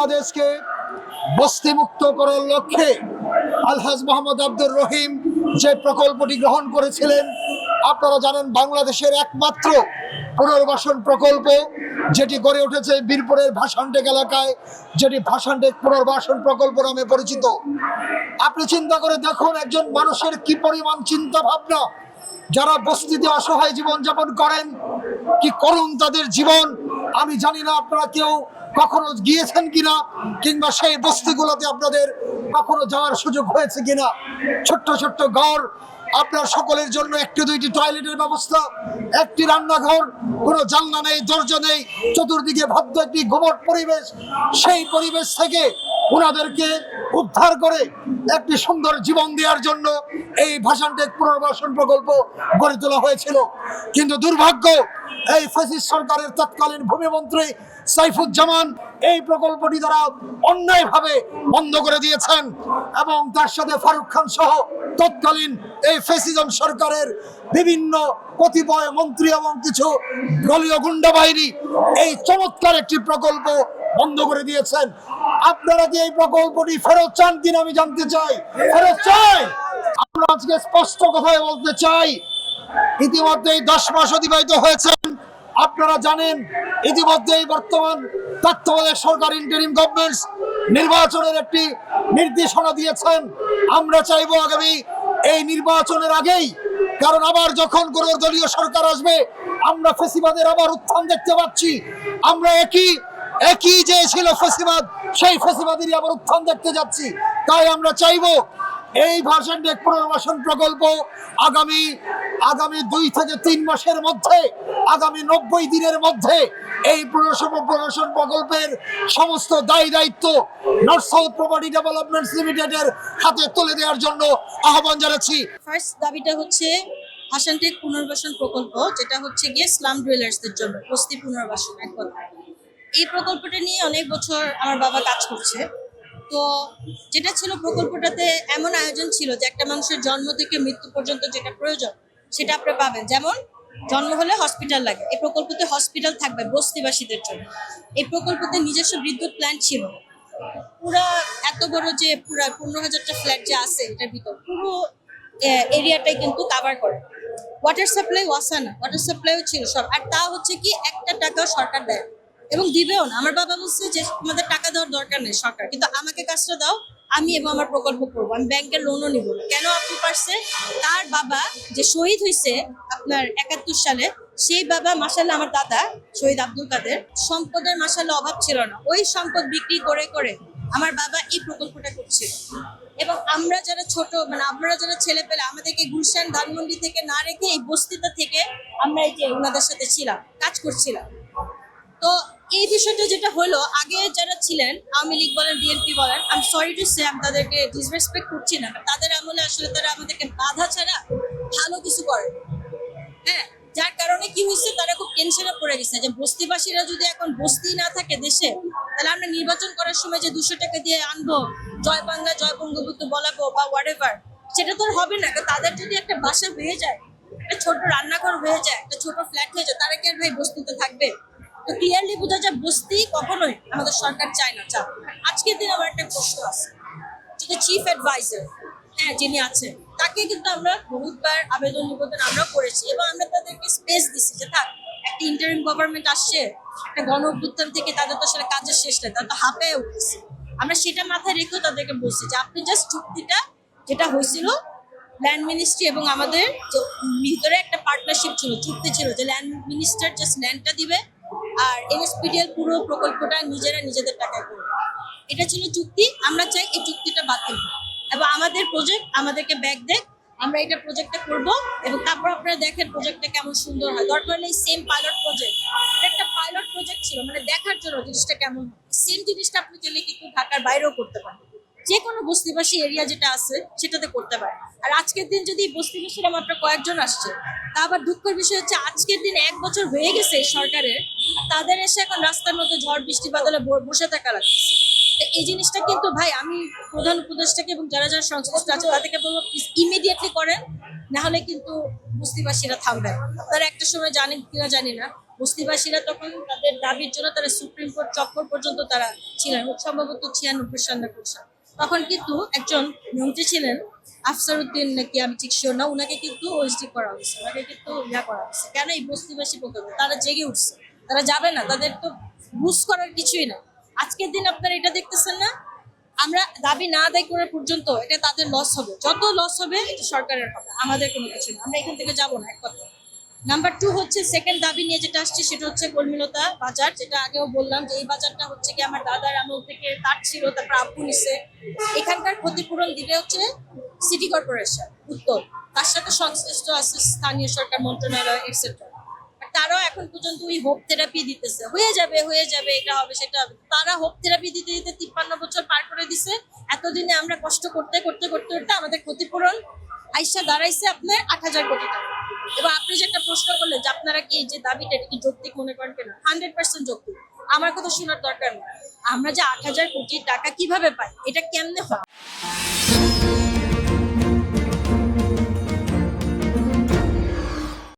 বাংলাদেশকে বস্তিমুক্ত করার লক্ষ্যে আলহাজ মোহাম্মদ আব্দুর রহিম যে প্রকল্পটি গ্রহণ করেছিলেন, আপনারা জানেন বাংলাদেশের একমাত্র পুনর্বাসন প্রকল্প যেটি গড়ে উঠেছে বীরপুরের ভাষানটেক এলাকায়, যেটি ভাষানটেক পুনর্বাসন প্রকল্প নামে পরিচিত। আপনি চিন্তা করে দেখুন একজন মানুষের কি পরিমাণ চিন্তা ভাবনা যারা বস্তিতে অসহায় জীবনযাপন করেন, কি করুন তাদের জীবন, আমি জানি না আপনারা কেউ কখনো গিয়েছেন কিনা কিংবা সেই বস্তিগুলোতে আপনাদের কখনো যাওয়ার সুযোগ হয়েছে কিনা? ছোট্ট ছোট্ট ঘর, আপনার সকলের জন্য একটি, দুইটি টয়লেটের ব্যবস্থা, একটি রান্নাঘর, কোনো জানলা নেই, দরজা নেই, চতুর্দিকে ভদ্র একটি গোবর পরিবেশ। সেই পরিবেশ থেকে ওনাদেরকে উদ্ধার করে একটি সুন্দর জীবন দেওয়ার জন্য এই ভাষানটেক পুনর্বাসন প্রকল্প গড়ে তোলা হয়েছিল। কিন্তু দুর্ভাগ্য, এই ফ্যাসিস্ট সরকারের তৎকালীন ভূমিমন্ত্রী সাইফুজ্জামান এই প্রকল্পটি তারা অন্যায়ভাবে বন্ধ করে দিয়েছেন এবং তার সাথে ফারুক খান সহ তৎকালীন এই ফেসিজম সরকারের বিভিন্ন কতিপয় মন্ত্রী এবং কিছু দলীয় গুন্ডা বাহিনী এই চমৎকার একটি প্রকল্প বন্ধ করে দিয়েছেন। আপনারা কি এই প্রকল্পটি ফেরত চান কিনা আমি জানতে চাই। ফেরত চাই। আমরা আজকে স্পষ্ট কথায় বলতে চাই। ইতিমধ্যেই দশ মাস অতিবাহিত হয়েছেন আপনারা জানেন, ইতিমধ্যেই বর্তমান তত্ত্বাবধায়ক সরকার ইন্টারিম গভর্নমেন্টস নির্বাচনের একটি নির্দেশনা দিয়েছেন। আমরা চাইব আগামী এই নির্বাচনের আগেই, কারণ আবার যখন কোন দলীয় সরকার আসবে, আমরা ফেসিবাদের আবার উত্থান দেখতে পাচ্ছি। আমরা একই একই যে ছিল ফেসিবাদ, সেই ফেসিবাদেরই আবার উত্থান দেখতে যাচ্ছি। তাই আমরা চাইব এই ভাষণ পুনর্বাসন প্রকল্প আগামী আগামী দুই থেকে তিন মাসের মধ্যে, আগামী নব্বই দিনের মধ্যে এই পুনর্বাসন পুনর্বাসন প্রকল্পের সমস্ত দায়ী দায়িত্ব নর্থ সাউথ প্রপার্টি ডেভেলপমেন্টস লিমিটেডের হাতে তুলে দেওয়ার জন্য আহ্বান জানাচ্ছি। ফার্স্ট দাবিটা হচ্ছে আসানটেক পুনর্বাসন প্রকল্প, যেটা হচ্ছে গিয়ে স্লাম ডুয়েলার্সদের জন্য, বস্তি পুনর্বাসন, এক কথা এই প্রকল্পটা নিয়ে অনেক বছর আমার বাবা কাজ করছে। তো যেটা ছিল প্রকল্পটাতে এমন আয়োজন ছিল যে একটা মানুষের জন্ম থেকে মৃত্যু পর্যন্ত যেটা প্রয়োজন, সেটা আপনি পাবেন। যেমন জন্ম হলে হসপিটাল লাগে। এই প্রকল্পতে হসপিটাল থাকবে বস্তিবাসীদের জন্য। এই প্রকল্পতে নিজস্ব বিদ্যুৎ প্ল্যান্ট ছিল। পুরা এত বড় যে পুরা পনেরো হাজারটা ফ্ল্যাট যে আছে এটার ভিতর, পুরো এরিয়াটাই কিন্তু কাভার করে। ওয়াটার সাপ্লাই ওয়াসানা ওয়াটার সাপ্লাইও ছিল সব। আর তা হচ্ছে কি, একটা টাকাও সরকার দেয়। এবং দিবেও না। আমার বাবা বলছে যে, তোমাদের টাকা দেওয়ার দরকার নেই, সরকার। কিন্তু আমাকে কাজটা দাও, আমি এবং আমার প্রকল্প করব। আমি ব্যাংকের লোনও নিব কেন আপনি পারছে? তার বাবা যে শহীদ হয়েছে আপনার একাত্তর সালে, সেই বাবা মাসাল্লাহ আমার দাদা, শহীদ আব্দুল কাদের, সম্পদের মাসাল্লাহ অভাব ছিল না। ওই সম্পদ বিক্রি করে করে আমার বাবা এই প্রকল্পটা করছে এবং আমরা যারা ছোট মানে আমরা যারা ছেলে পেলে আমাদেরকে গুলশান, ধানমন্ডি থেকে না রেখে এই বস্তিটা থেকে আমরা এই যে ওনাদের সাথে ছিলাম, কাজ করছিলাম। তো এই বিষয়টা যেটা হলো, আগে যারা ছিলেন, আওয়ামী লীগ বলেন বিএনপি বলেন আমি সরি টু সে আমি তাদেরকে ডিসরেসপেক্ট করছি না তাদের আমলে আসলে তারা আমাদেরকে বাধা ছাড়া ভালো কিছু করে। হ্যাঁ যার কারণে কি হয়েছে, তারা খুব টেনশনে পড়ে গেছে যে বস্তিবাসীরা যদি এখন বস্তি না থাকে দেশে, তাহলে আমরা নির্বাচন করার সময় যে দুশো টাকা দিয়ে আনব, জয় বাংলা, জয় বঙ্গবন্ধু বলাবো বা হোয়াট সেটা তো হবে না তাদের যদি একটা বাসা হয়ে যায়, একটা ছোট রান্নাঘর হয়ে যায়, একটা ছোট ফ্ল্যাট হয়ে যায়, তারা কি আর ভাই বস্তিতে থাকবে? ক্লিয়ারলি বোঝা যায় বস্তি কখনোই আমাদের সরকার চায় না। চাপ আজকের দিন আমার একটা প্রশ্ন আছে। যেটা চিফ অ্যাডভাইজার হ্যাঁ যিনি আছেন, তাকে কিন্তু আমরা বহুতবার আবেদন নিবেদন আমরা করেছি এবং আমরা তাদেরকে স্পেস দিছি যে থাক, একটা ইন্টারিম গভর্নমেন্ট আসছে, একটা গণ অভ্যুত্থান থেকে তাদের তো আসলে কাজের শেষ নেই, তারা তো হাঁপে উঠেছে। আমরা সেটা মাথায় রেখেও তাদেরকে বলছি যে আপনি জাস্ট চুক্তিটা যেটা হয়েছিল ল্যান্ড মিনিস্ট্রি এবং আমাদের ভিতরে একটা পার্টনারশিপ ছিল, চুক্তি ছিল যে ল্যান্ড মিনিস্টার জাস্ট ল্যান্ডটা দিবে আর এনএসপিডিএল পুরো প্রকল্পটা নিজেরা নিজেদের টাকায় করবে। এটা ছিল চুক্তি, আমরা চাই এই চুক্তিটা বাতিল। এবং আমাদের প্রজেক্ট আমাদেরকে ব্যাগ দেখ আমরা এটা প্রজেক্টটা করব এবং তারপর আপনারা দেখেন প্রজেক্টটা কেমন সুন্দর হয়। দরকার হলে সেম পাইলট প্রজেক্ট একটা পাইলট প্রজেক্ট ছিল মানে দেখার জন্য জিনিসটা কেমন সেম জিনিসটা আপনি চাইলে কিন্তু ঢাকার বাইরেও করতে পারেন। যে কোনো বস্তিবাসী এরিয়া যেটা আছে, সেটাতে করতে পারে। আর আজকের দিন যদি বস্তিবাসীরা মাত্র কয়েকজন আসছে, তা আবার দুঃখের বিষয় হচ্ছে আজকের দিন এক বছর হয়ে গেছে সরকারের, তাদের এসে এখন রাস্তার মধ্যে ঝড়, বৃষ্টি, বাদলে বসে থাকা লাগছে। এই জিনিসটা কিন্তু ভাই আমি প্রধান উপদেষ্টাকে এবং যারা যারা সংশ্লিষ্ট আছে তাদেরকে বলব ইমিডিয়েটলি করেন না হলে কিন্তু বস্তিবাসীরা থামবেন তারা একটা সময় জানেন কিনা জানি না, বস্তিবাসীরা তখন তাদের দাবির জন্য তারা সুপ্রিম কোর্ট চক্কর পর্যন্ত তারা ছিলেন, সম্ভবত ছিয়ানব্বই সাল। তখন কিন্তু একজন মন্ত্রী ছিলেন আফসার উদ্দিন নাকি আমি ঠিক শিওর না ওনাকে কিন্তু ওয়েস্টি করা হয়েছে ওনাকে কিন্তু ইয়া করা হয়েছে। কেন এই বস্তিবাসী প্রকল্প? তারা জেগে উঠছে। তারা যাবে না, তাদের তো বুঝ করার কিছুই না আজকের দিন আপনারা এটা দেখতেছেন না? আমরা দাবি না আদায় করা পর্যন্ত এটা তাদের লস হবে। যত লস হবে, এটা সরকারের হবে, আমাদের কোনো কিছু না। আমরা এখান থেকে যাব না, এক কথা নাম্বার টু হচ্ছে সেকেন্ড দাবি নিয়ে যেটা আসছে, সেটা হচ্ছে কর্মীলতা বাজার, যেটা আগেও বললাম যে এই বাজারটা হচ্ছে কি আমার দাদার আমল থেকে তার ছিল, তারপর আব্বু নিছে। এখানকার ক্ষতিপূরণ দিবে হচ্ছে সিটি কর্পোরেশন উত্তর। তার সাথে সংশ্লিষ্ট আছে স্থানীয় সরকার, মন্ত্রণালয় এটসেট্রা তারাও এখন পর্যন্ত ওই হোপ থেরাপি দিতেছে। হয়ে যাবে হয়ে যাবে, এটা হবে, সেটা হবে। তারা হোপ থেরাপি দিতে দিতে তিপ্পান্ন বছর পার করে দিছে। এতদিনে আমরা কষ্ট করতে করতে করতে করতে আমাদের ক্ষতিপূরণ আইসা দাঁড়াইছে আপনার আট হাজার কোটি টাকা। এবং আপনি যে একটা প্রশ্ন করলেন যে আপনারা কি যে দাবিটা কি যৌক্তিক মনে করেন কেন? হান্ড্রেড পার্সেন্ট যৌক্তিক। আমার কথা শোনার দরকার নেই। আমরা যে আট হাজার কোটি টাকা কীভাবে পাই, এটা কেমনে হয়?